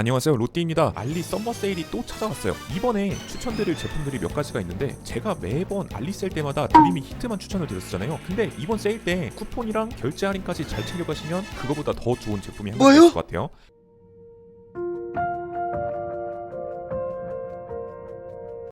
안녕하세요 롯띠입니다. 알리 썸머 세일이 또 찾아왔어요. 이번에 추천드릴 제품들이 몇 가지가 있는데 제가 매번 알리 세일 때마다 드림이 히트만 추천을 드렸었잖아요. 근데 이번 세일 때 쿠폰이랑 결제 할인까지 잘 챙겨가시면 그거보다 더 좋은 제품이 한 가지 뭐요? 있을 것 같아요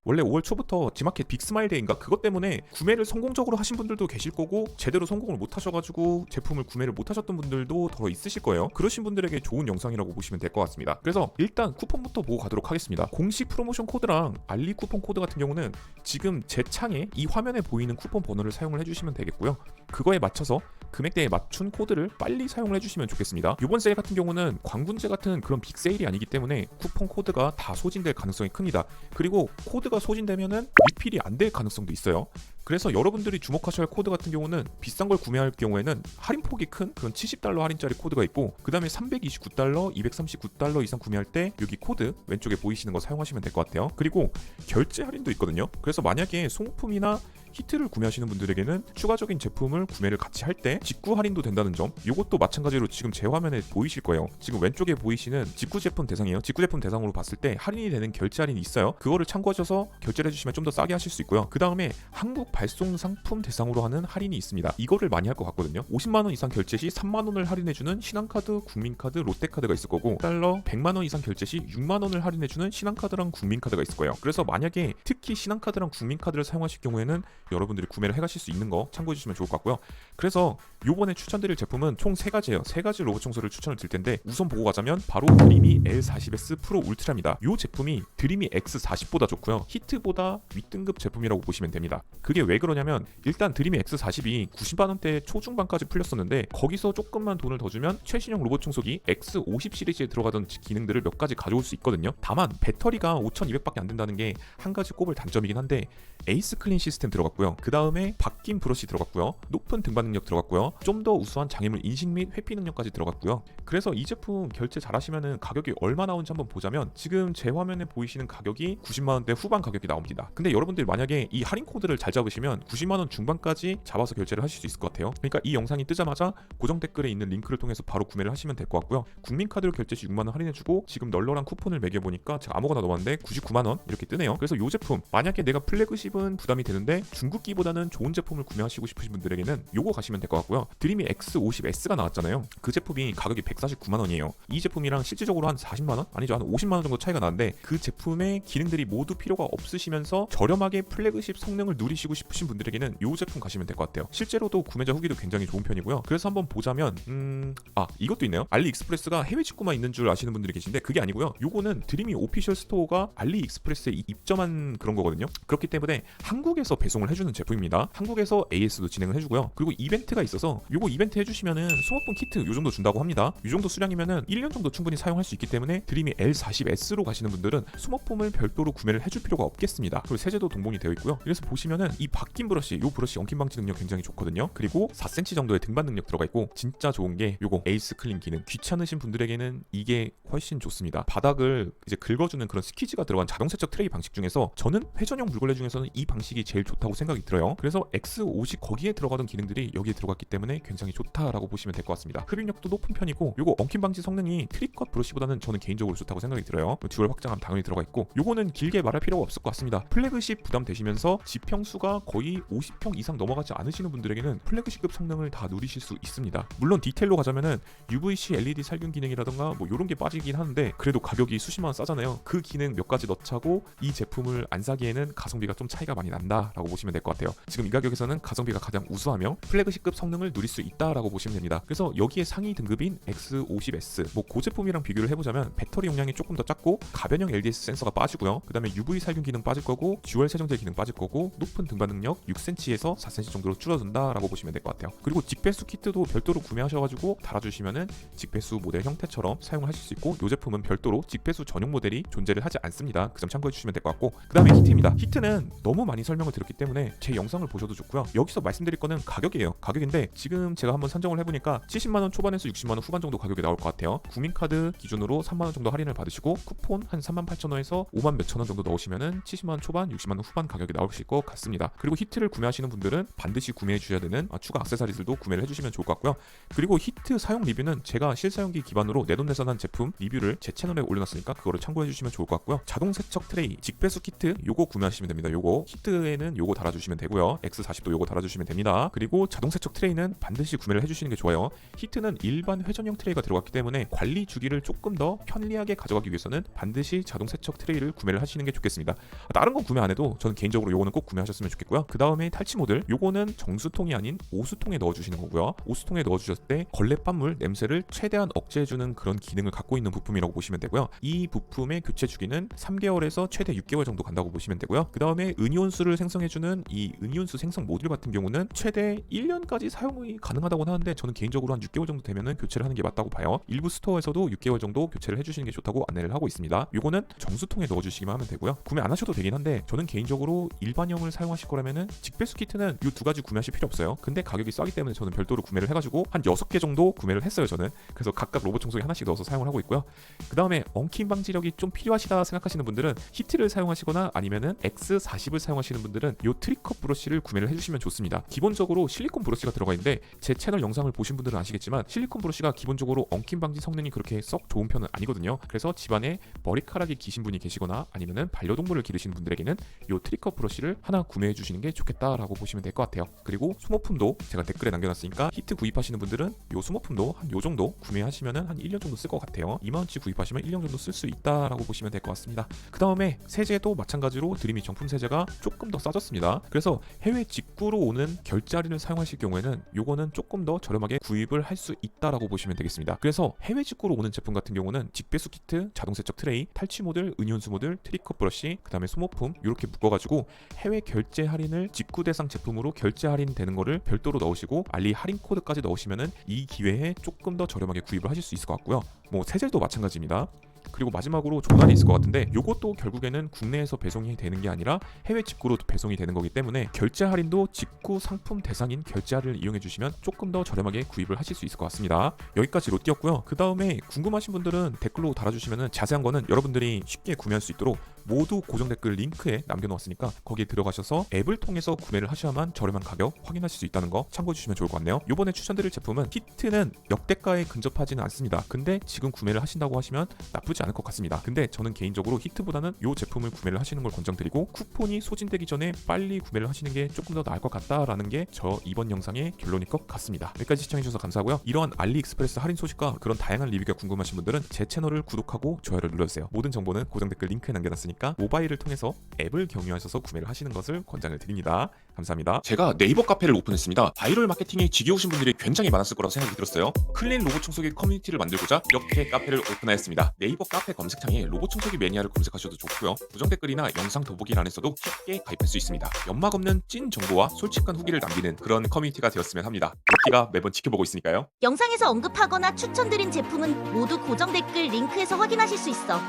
원래 5월 초부터 지마켓 빅스마일 데이인가 그것 때문에 구매를 성공적으로 하신 분들도 계실 거고 제대로 성공을 못 하셔가지고 제품을 구매를 못 하셨던 분들도 더 있으실 거예요. 그러신 분들에게 좋은 영상이라고 보시면 될 것 같습니다. 그래서 일단 쿠폰부터 보고 가도록 하겠습니다. 공식 프로모션 코드랑 알리 쿠폰 코드 같은 경우는 지금 제 창에 이 화면에 보이는 쿠폰 번호를 사용을 해주시면 되겠고요. 그거에 맞춰서 금액대에 맞춘 코드를 빨리 사용을 해주시면 좋겠습니다. 이번 세일 같은 경우는 광군제 같은 그런 빅 세일이 아니기 때문에 쿠폰 코드가 다 소진될 가능성이 큽니다. 그리고 코드가 소진되면은 리필이 안 될 가능성도 있어요. 그래서 여러분들이 주목하셔야 할 코드 같은 경우는 비싼 걸 구매할 경우에는 할인폭이 큰 그런 70달러 할인짜리 코드가 있고 그 다음에 329달러, 239달러 이상 구매할 때 여기 코드 왼쪽에 보이시는 거 사용하시면 될 것 같아요. 그리고 결제 할인도 있거든요. 그래서 만약에 소모품이나 히트를 구매하시는 분들에게는 추가적인 제품을 구매를 같이 할 때 직구 할인도 된다는 점 이것도 마찬가지로 지금 제 화면에 보이실 거예요. 지금 왼쪽에 보이시는 직구 제품 대상이에요. 직구 제품 대상으로 봤을 때 할인이 되는 결제 할인이 있어요. 그거를 참고하셔서 결제를 해주시면 좀 더 싸게 하실 수 있고요. 그 다음에 한국 발송 상품 대상으로 하는 할인이 있습니다. 이거를 많이 할 것 같거든요. 50만 원 이상 결제 시 3만 원을 할인해주는 신한카드 국민카드 롯데카드가 있을 거고 달러 100만 원 이상 결제 시 6만 원을 할인해주는 신한카드랑 국민카드가 있을 거예요. 그래서 만약에 특히 신한카드랑 국민카드를 사용하실 경우에는 여러분들이 구매를 해가실 수 있는 거 참고해 주시면 좋을 것 같고요. 그래서 요번에 추천드릴 제품은 총 세 가지예요. 세 가지 로봇 청소를 추천을 드릴 텐데 우선 보고 가자면 바로 드리미 L40S 프로 울트라입니다. 요 제품이 드리미 X40보다 좋고요. 히트보다 윗등급 제품이라고 보시면 됩니다. 그게 왜 그러냐면 일단 드리미 X40이 90만 원대 초중반까지 풀렸었는데 거기서 조금만 돈을 더 주면 최신형 로봇 청소기 X50 시리즈에 들어가던 기능들을 몇 가지 가져올 수 있거든요. 다만 배터리가 5,200밖에 안 된다는 게 한 가지 꼽을 단점이긴 한데 에이스 클린 시스템 들어갔고 요. 그 다음에 바뀐 브러쉬 들어갔고요. 높은 등반 능력 들어갔고요. 좀 더 우수한 장애물 인식 및 회피 능력까지 들어갔고요. 그래서 이 제품 결제 잘하시면은 가격이 얼마 나오는지 한번 보자면 지금 제 화면에 보이시는 가격이 90만 원대 후반 가격이 나옵니다. 근데 여러분들 만약에 이 할인 코드를 잘 잡으시면 90만 원 중반까지 잡아서 결제를 하실 수 있을 것 같아요. 그러니까 이 영상이 뜨자마자 고정 댓글에 있는 링크를 통해서 바로 구매를 하시면 될 것 같고요. 국민카드로 결제 시 6만 원 할인해주고 지금 널널한 쿠폰을 매겨 보니까 제가 아무거나 넣었는데 99만 원 이렇게 뜨네요. 그래서 이 제품 만약에 내가 플래그십은 부담이 되는데 중 국기보다는 좋은 제품을 구매하시고 싶으신 분들에게는 요거 가시면 될 것 같고요. 드림이 X50S가 나왔잖아요. 그 제품이 가격이 149만 원이에요. 이 제품이랑 실질적으로 한 40만 원 아니죠 한 50만 원 정도 차이가 나는데 그 제품의 기능들이 모두 필요가 없으시면서 저렴하게 플래그십 성능을 누리시고 싶으신 분들에게는 요 제품 가시면 될 것 같아요. 실제로도 구매자 후기도 굉장히 좋은 편이고요. 그래서 한번 보자면 음 아 이것도 있네요. 알리익스프레스가 해외 직구만 있는 줄 아시는 분들이 계신데 그게 아니고요. 요거는 드림이 오피셜 스토어가 알리익스프레스에 입점한 그런 거거든요. 그렇기 때문에 한국에서 배송을 해 주는 제품입니다. 한국에서 AS도 진행을 해주고요. 그리고 이벤트가 있어서 요거 이벤트 해주시면은 소모품 키트 요 정도 준다고 합니다. 이 정도 수량이면은 1년 정도 충분히 사용할 수 있기 때문에 드림이 L40S로 가시는 분들은 소모품을 별도로 구매를 해줄 필요가 없겠습니다. 그리고 세제도 동봉이 되어 있고요. 그래서 보시면은 이 바뀐 브러쉬, 요 브러쉬 엉킴 방지 능력 굉장히 좋거든요. 그리고 4cm 정도의 등반 능력 들어가 있고 진짜 좋은 게 요거 에이스 클린 기능. 귀찮으신 분들에게는 이게 훨씬 좋습니다. 바닥을 이제 긁어주는 그런 스키즈가 들어간 자동 세척 트레이 방식 중에서 저는 회전형 물걸레 중에서는 이 방식이 제일 좋다고 생각 이 들어요. 그래서 X50 거기에 들어가던 기능들이 여기에 들어갔기 때문에 굉장히 좋다라고 보시면 될 것 같습니다. 흡입력도 높은 편이고 요거 엉킴 방지 성능이 트립컷 브러쉬보다는 저는 개인적으로 좋다고 생각이 들어요. 듀얼 확장함 당연히 들어가 있고 요거는 길게 말할 필요가 없을 것 같습니다. 플래그십 부담 되시면서 지평수가 거의 50평 이상 넘어가지 않으시는 분들에게는 플래그십급 성능을 다 누리실 수 있습니다. 물론 디테일로 가자면은 UVC LED 살균 기능이라던가 뭐 요런 게 빠지긴 하는데 그래도 가격이 수십만 원 싸잖아요. 그 기능 몇 가지 넣자고 이 제품을 안 사기에는 가성비가 좀 차이가 많이 난다라고 보시면 될 것 같아요. 지금 이 가격에서는 가성비가 가장 우수하며 플래그십급 성능을 누릴 수 있다라고 보시면 됩니다. 그래서 여기에 상위 등급인 X50S 뭐그 제품이랑 비교를 해보자면 배터리 용량이 조금 더 작고 가변형 LDS 센서가 빠지고요. 그 다음에 UV 살균 기능 빠질 거고 듀얼 세정제 기능 빠질 거고 높은 등반 능력 6cm에서 4cm 정도로 줄어든다라고 보시면 될 것 같아요. 그리고 직배수 키트도 별도로 구매하셔가지고 달아주시면은 직배수 모델 형태처럼 사용을 하실 수 있고 이 제품은 별도로 직배수 전용 모델이 존재를 하지 않습니다. 그 점 참고해 주시면 될 것 같고 그 다음에 히트입니다. 히트는 너무 많이 설명을 드렸기 때문에 제 영상을 보셔도 좋고요. 여기서 말씀드릴 거는 가격이에요. 가격인데 지금 제가 한번 산정을 해보니까 70만 원 초반에서 60만 원 후반 정도 가격이 나올 것 같아요. 구민카드 기준으로 3만 원 정도 할인을 받으시고 쿠폰 한 3만 8천 원에서 5만 몇천 원 정도 넣으시면은 70만 원 초반, 60만 원 후반 가격이 나오실 것 같습니다. 그리고 히트를 구매하시는 분들은 반드시 구매해 주셔야 되는 아, 추가 액세서리들도 구매를 해주시면 좋을 것 같고요. 그리고 히트 사용 리뷰는 제가 실사용기 기반으로 내돈내산한 제품 리뷰를 제 채널에 올려놨으니까 그거를 참고해 주시면 좋을 것 같고요. 자동 세척 트레이, 직배수 키트 요거 구매하시면 됩니다. 요거 히트에는 요거 달아주 시면 되고요. X40도 요거 달아주시면 됩니다. 그리고 자동 세척 트레이는 반드시 구매를 해주시는 게 좋아요. 히트는 일반 회전형 트레이가 들어갔기 때문에 관리 주기를 조금 더 편리하게 가져가기 위해서는 반드시 자동 세척 트레이를 구매를 하시는 게 좋겠습니다. 다른 건 구매 안 해도 저는 개인적으로 요거는 꼭 구매하셨으면 좋겠고요. 그 다음에 탈취 모들 요거는 정수통이 아닌 오수통에 넣어주시는 거고요. 오수통에 넣어주셨을 때 걸레밥물 냄새를 최대한 억제해주는 그런 기능을 갖고 있는 부품이라고 보시면 되고요. 이 부품의 교체 주기는 3개월에서 최대 6개월 정도 간다고 보시면 되고요. 그 다음에 은이온수를 생성해주는 이 은이온수 생성 모듈 같은 경우는 최대 1년까지 사용이 가능하다고 하는데 저는 개인적으로 한 6개월 정도 되면은 교체를 하는 게 맞다고 봐요. 일부 스토어에서도 6개월 정도 교체를 해주시는 게 좋다고 안내를 하고 있습니다. 요거는 정수통에 넣어주시기만 하면 되고요. 구매 안 하셔도 되긴 한데 저는 개인적으로 일반형을 사용하실 거라면은 직배수 키트는 이 두 가지 구매하실 필요 없어요. 근데 가격이 싸기 때문에 저는 별도로 구매를 해가지고 한 6개 정도 구매를 했어요. 저는 그래서 각각 로봇 청소기 하나씩 넣어서 사용을 하고 있고요. 그 다음에 엉킴 방지력이 좀 필요하시다 생각하시는 분들은 히트를 사용하시거나 아니면은 X40을 사용하시는 분들은 요 트리컵 브러쉬를 구매를 해주시면 좋습니다. 기본적으로 실리콘 브러쉬가 들어가 있는데 제 채널 영상을 보신 분들은 아시겠지만 실리콘 브러쉬가 기본적으로 엉킴 방지 성능이 그렇게 썩 좋은 편은 아니거든요. 그래서 집안에 머리카락이 기신 분이 계시거나 아니면은 반려동물을 기르시는 분들에게는 요 트리컵 브러쉬를 하나 구매해 주시는 게 좋겠다라고 보시면 될 것 같아요. 그리고 소모품도 제가 댓글에 남겨놨으니까 히트 구입하시는 분들은 요 소모품도 한 요 정도 구매하시면은 한 1년 정도 쓸 것 같아요. 2만 원치 구입하시면 1년 정도 쓸 수 있다라고 보시면 될 것 같습니다. 그 다음에 세제도 마찬가지로 드림이 정품 세제가 조금 더 싸졌습니다. 그래서 해외 직구로 오는 결제 할인을 사용하실 경우에는 요거는 조금 더 저렴하게 구입을 할 수 있다라고 보시면 되겠습니다. 그래서 해외 직구로 오는 제품 같은 경우는 직배수 키트, 자동 세척 트레이, 탈취 모듈, 은연수 모듈, 트리컷 브러쉬, 그다음에 소모품 이렇게 묶어가지고 해외 결제 할인을 직구 대상 제품으로 결제 할인 되는 거를 별도로 넣으시고 알리 할인 코드까지 넣으시면은 이 기회에 조금 더 저렴하게 구입을 하실 수 있을 것 같고요. 뭐 세젤도 마찬가지입니다. 그리고 마지막으로 조단이 있을 것 같은데 요것도 결국에는 국내에서 배송이 되는 게 아니라 해외 직구로 배송이 되는 거기 때문에 결제 할인도 직구 상품 대상인 결제 할인을 이용해 주시면 조금 더 저렴하게 구입을 하실 수 있을 것 같습니다. 여기까지 롯띠였고요. 그 다음에 궁금하신 분들은 댓글로 달아주시면 자세한 거는 여러분들이 쉽게 구매할 수 있도록 모두 고정 댓글 링크에 남겨놓았으니까 거기에 들어가셔서 앱을 통해서 구매를 하셔야만 저렴한 가격 확인하실 수 있다는 거 참고해 주시면 좋을 것 같네요. 이번에 추천드릴 제품은 히트는 역대가에 근접하지는 않습니다. 근데 지금 구매를 하신다고 하시면 나쁘지 않을 것 같습니다. 근데 저는 개인적으로 히트보다는 이 제품을 구매를 하시는 걸 권장드리고 쿠폰이 소진되기 전에 빨리 구매를 하시는 게 조금 더 나을 것 같다라는 게 저 이번 영상의 결론일 것 같습니다. 여기까지 시청해주셔서 감사하고요. 이러한 알리익스프레스 할인 소식과 그런 다양한 리뷰가 궁금하신 분들은 제 채널을 구독하고 좋아요를 눌러주세요. 모든 정보는 고정 댓글 링크에 남겨놨으니까 모바일을 통해서 앱을 경유하셔서 구매를 하시는 것을 권장을 드립니다. 감사합니다. 제가 네이버 카페를 오픈했습니다. 바이럴 마케팅에 지겨우신 분들이 굉장히 많았을 거라고 생각이 들었어요. 클린 로봇 청소기 커뮤니티를 만들고자 이렇게 카페를 오픈하였습니다. 네이버 카페 검색창에 로봇 청소기 매니아를 검색하셔도 좋고요. 고정 댓글이나 영상 더보기란에서도 쉽게 가입할 수 있습니다. 연막 없는 찐 정보와 솔직한 후기를 남기는 그런 커뮤니티가 되었으면 합니다. 로키가 매번 지켜보고 있으니까요. 영상에서 언급하거나 추천드린 제품은 모두 고정 댓글 링크에서 확인하실 수 있어.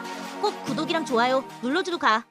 꼭 구독이랑 좋아요 눌러주고 가.